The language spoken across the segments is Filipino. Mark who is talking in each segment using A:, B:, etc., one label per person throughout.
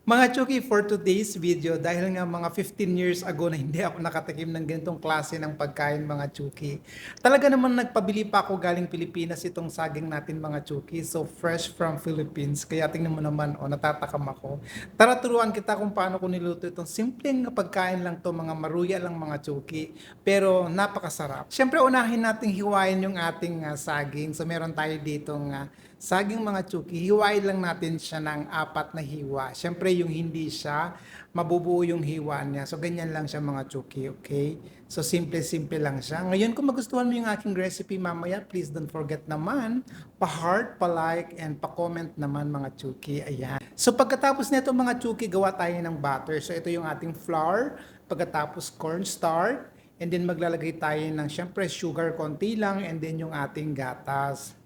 A: Mga Chuki, for today's video, dahil nga mga 15 years ago na hindi ako nakatikim ng ganitong klase ng pagkain mga Chuki, talaga naman nagpabili pa ako galing Pilipinas itong saging natin mga Chuki. So, fresh from Philippines. Kaya tingnan mo naman, oh, natatakam ako. Tara, turuan kita kung paano ko niluto itong simpleng pagkain lang to mga maruya lang mga Chuki. Pero napakasarap. Siyempre, unahin nating hiwain yung ating ah, saging. So, meron tayo dito nga saging mga chuki, hiwain lang natin siya ng apat na hiwa. Siyempre, yung hindi siya, mabubuo yung hiwa niya. So, ganyan lang siya mga chuki, okay? So, simple-simple lang siya. Ngayon, kung magustuhan mo yung aking recipe mamaya, please don't forget naman, pa-heart, pa-like, and pa-comment naman mga chuki. Ayan. So, pagkatapos nito mga chuki, gawa tayo ng butter. So, ito yung ating flour, pagkatapos cornstarch, and then maglalagay tayo ng, syempre, sugar konti lang, and then yung ating gatas.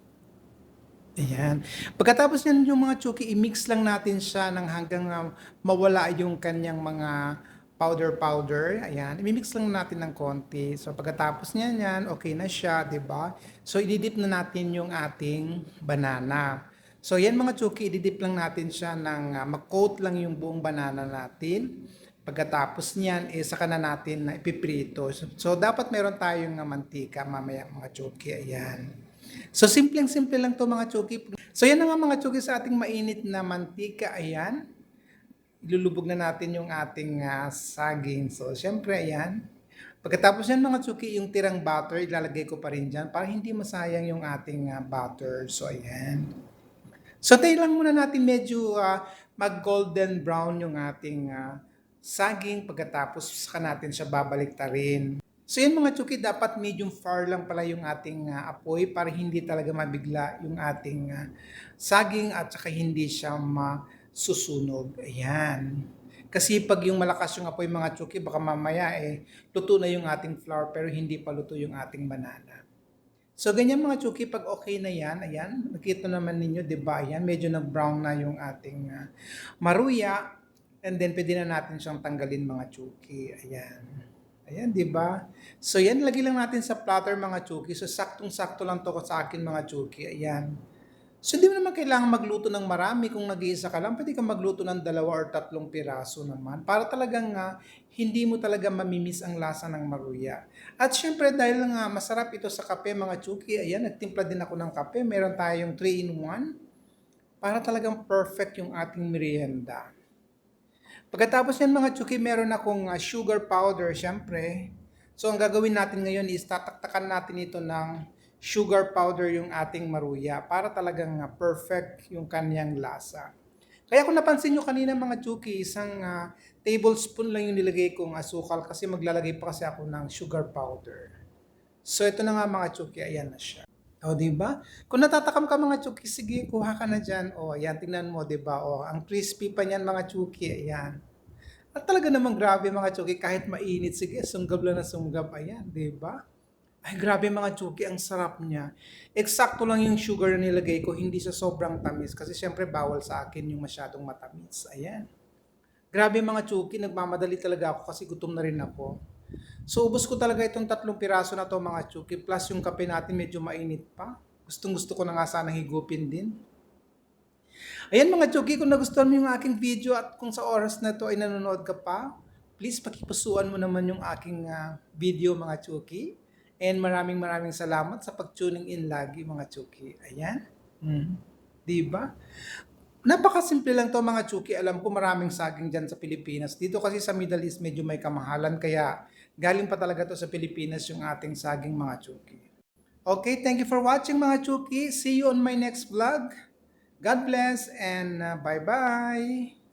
A: Ayan. Pagkatapos niyan yung mga chuki, i-mix lang natin siya ng hanggang ah, mawala yung kanyang mga powder-powder. Ayan. I-mix lang natin ng konti. So pagkatapos niyan yan, okay na siya, 'di ba? So ididip na natin yung ating banana. So yan mga chuki, ididip lang natin siya ng uh, mag-coat lang yung buong banana natin. Pagkatapos niyan, eh, saka na natin na ipiprito. So, so dapat meron tayong uh, mantika mamaya mga chuki. Ayan. So, simpleng-simple lang to mga chuki. So, yan na nga mga chuki sa ating mainit na mantika. Ayan. Ilulubog na natin yung ating ah, saging. So, syempre, ayan. Pagkatapos yan mga chuki, yung tirang butter, ilalagay ko pa rin dyan para hindi masayang yung ating ah, butter. So, ayan. So, tayo lang muna natin medyo ah, mag-golden brown yung ating ah, saging. Pagkatapos, saka natin siya babalik rin. So yan mga chuki, dapat medium fire lang pala yung ating ah, apoy para hindi talaga mabigla yung ating ah, saging at saka hindi siya masusunog. Ayan. Kasi pag yung malakas yung apoy mga chuki, baka mamaya eh, luto na yung ating flour pero hindi pa luto yung ating banana. So ganyan mga chuki, pag okay na yan, ayan, nakita naman ninyo, di ba, ayan, medyo nag-brown na yung ating ah, maruya. And then pwede na natin siyang tanggalin mga chuki. Ayan. Ayan, di ba? So, yan, lagi lang natin sa platter mga chuki. So, saktong-sakto lang to sa akin mga chuki. Ayan. So, hindi mo naman kailangan magluto ng marami. Kung nag-iisa ka lang, pwede kang magluto ng dalawa or tatlong piraso naman. Para talagang nga, hindi mo talaga mamimiss ang lasa ng maruya. At syempre, dahil nga masarap ito sa kape mga chuki, ayan, nagtimpla din ako ng kape. Meron tayong 3-in-1 para talagang perfect yung ating merienda. Pagkatapos yan mga chuki, meron akong uh, sugar powder, syempre. So ang gagawin natin ngayon is tataktakan natin ito ng sugar powder yung ating maruya para talagang uh, perfect yung kanyang lasa. Kaya kung napansin nyo kanina mga chuki, isang uh, tablespoon lang yung nilagay kong asukal kasi maglalagay pa kasi ako ng sugar powder. So ito na nga mga chuki, ayan na siya. O, di ba? Kung natatakam ka mga chuki, sige, kuha ka na dyan. O, ayan, tingnan mo, di ba? O, ang crispy pa niyan mga chuki, ayan. At talaga namang grabe mga chuki, kahit mainit, sige, sunggab lang na sunggab, ayan, di ba? Ay, grabe mga chuki, ang sarap niya. Eksakto lang yung sugar na nilagay ko, hindi siya sobrang tamis. Kasi syempre, bawal sa akin yung masyadong matamis. Ayan. Grabe mga chuki, nagmamadali talaga ako kasi gutom na rin ako. So, ubos ko talaga itong tatlong piraso na to mga chuki. Plus yung kape natin medyo mainit pa. Gustong gusto ko na nga sana higupin din. Ayan mga chuki, kung nagustuhan mo yung aking video at kung sa oras na to ay nanonood ka pa, please pakipusuan mo naman yung aking ah, video mga chuki. And maraming maraming salamat sa pag-tuning in lagi mga chuki. Ayan. Mm. Diba? Napakasimple lang to mga chuki. Alam ko maraming saging dyan sa Pilipinas. Dito kasi sa Middle East medyo may kamahalan kaya galing pa talaga to sa Pilipinas yung ating saging mga chuki. Okay, thank you for watching mga chuki. See you on my next vlog. God bless and uh, bye-bye.